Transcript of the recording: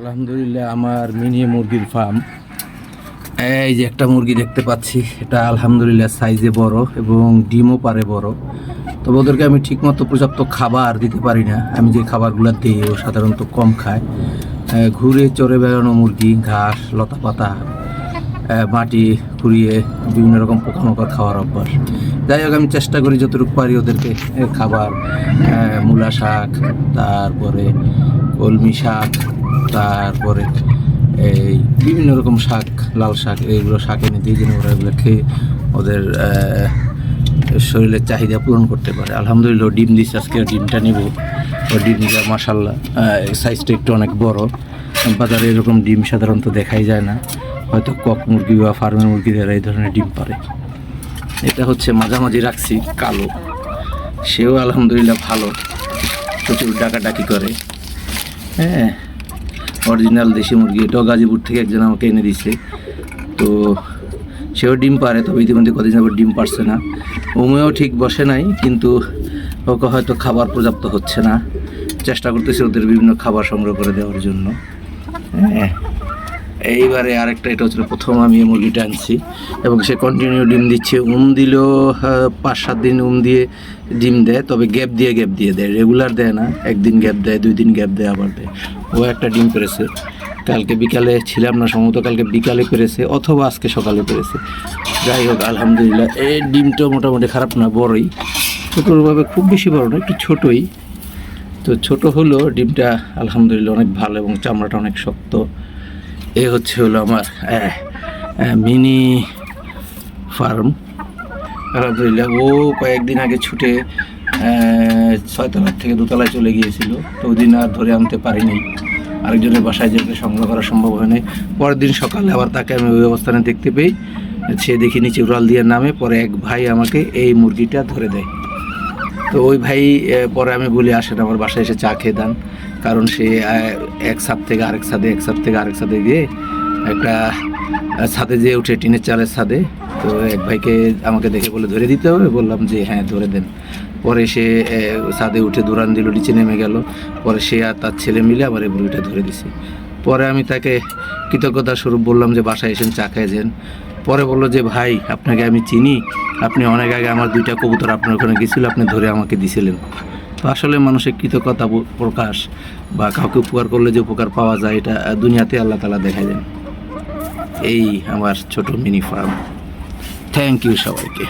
আলহামদুলিল্লাহ, আমার মিনি মুরগির ফার্ম এই যে একটা মুরগি দেখতে পাচ্ছি, এটা আলহামদুলিল্লাহ সাইজে বড় এবং ডিমও পারে বড়। তবে ওদেরকে আমি ঠিকমতো পর্যাপ্ত খাবার দিতে পারি না। আমি যে খাবারগুলো দিই, ও সাধারণত কম খায়। ঘুরে চড়ে বেড়ানো মুরগি, ঘাস লতা পাতা মাটি কুড়িয়ে বিভিন্ন রকম পোকামাকড় খাওয়ার অভ্যাস। যাই হোক, আমি চেষ্টা করি যতটুকু পারি ওদেরকে খাবার মূলা শাক, তারপরে কলমি শাক, তারপরে এই বিভিন্ন রকম শাক, লাল শাক, এইগুলো শাক এনে দিয়ে যেন ওরা এগুলো খেয়ে ওদের শরীরের চাহিদা পূরণ করতে পারে। আলহামদুলিল্লাহ ডিম দিচ্ছে আজকে ডিমটা নিব। ও ডিমটা মাসাল্লাহ সাইজটা একটু অনেক বড়। বাজারে এরকম ডিম সাধারণত দেখাই যায় না। হয়তো কক মুরগি বা ফার্মের মুরগিদের এই ধরনের ডিম পারে। এটা হচ্ছে মাঝামাঝি রাখছি কালো। সেও আলহামদুলিল্লাহ ভালো। প্রচুর ডাকাডাকি করে। হ্যাঁ অরিজিনাল দেশি মুরগি। এটাও গাজীপুর থেকে একজন আমাকে এনে দিছে তো সেও ডিম পারে, তবে ইতিমধ্যে কদিন যাবত ডিম পারছে না। উমেও ঠিক বসে নাই, কিন্তু ওকে হয়তো খাবার পর্যাপ্ত হচ্ছে না। চেষ্টা করতেছে ওদের বিভিন্ন খাবার সংগ্রহ করে দেওয়ার জন্য। হ্যাঁ এইবারে আরেকটা, এটা হচ্ছে প্রথম আমি এই মুরগিটা আনছি। এবং সে কন্টিনিউ ডিম দিচ্ছে, উম দিলেও পাঁচ, সাত দিন উম দিয়ে ডিম দেয়, তবে গ্যাপ দিয়ে গ্যাপ দিয়ে দেয় রেগুলার দেয় না, একদিন গ্যাপ দেয়, দুই দিন গ্যাপ দেয়, আবার দেয়। ও একটা ডিম পেরেছে। কালকে বিকালে ছিলাম না সম্ভবত, কালকে বিকালে পেরেছে, অথবা আজকে সকালে পেরেছে। যাই হোক, আলহামদুলিল্লাহ এই ডিমটা মোটামুটি খারাপ না, বড়ই। ছোটোভাবে খুব বেশি বড় না, একটু ছোটোই। তো ছোট হলো ডিমটা আলহামদুলিল্লাহ অনেক ভালো এবং চামড়াটা অনেক শক্ত। এ হচ্ছে হলো আমার মিনি ফার্ম। আলহামদুলিল্লাহ, ও কয়েকদিন আগে ছুটে ছয়তলার থেকে দোতলায় চলে গিয়েছিল, তো ওই দিন আর ধরে আনতে পারিনি। আরেকজনের বাসায় যেতে সংগ্রহ করা সম্ভব হয়নি পরের দিন সকালে আবার তাকে আমি ওই অবস্থানে দেখতে পেয়ে, সে দেখি নিচে উড়াল দিয়ে নামে, পরে এক ভাই আমাকে এই মুরগিটা ধরে দেয়। তো ওই ভাই পরে আমি বলি, আসেন আমার বাসায় এসে চা খেয়ে দেন। কারণ সে এক সাপ থেকে আরেক সাদে, এক সাপ থেকে আরেক সাদে গিয়ে একটা ছাদে যেয়ে উঠে, টিনের চালের ছাদে। তো এক ভাইকে আমাকে দেখে বলে, ধরে দিতে হবে? বললাম যে হ্যাঁ ধরে দেন। পরে সে ছাদে উঠে দৌড়ান দিল, নিচে নেমে গেল। পরে সে আর তার ছেলে মিলে আবার এই মুরগিটা ধরে দিছে। পরে আমি তাকে কৃতজ্ঞতা স্বরূপ বললাম যে, বাসায় এসেন, চা খেয়ে যান। পরে বলল যে, ভাই, আপনাকে আমি চিনি। আপনি অনেক আগে আমার দুইটা কবুতর আপনার ওখানে গেছিল, আপনি ধরে আমাকে দিছিলেন। তো আসলে মানুষের কৃতজ্ঞতা প্রকাশ বা কাউকে উপকার করলে যে উপকার পাওয়া যায়, এটা দুনিয়াতে আল্লাহ তালা দেখা যায় এই আমার ছোট মিনি ফার্ম থ্যাংক ইউ সবাইকে।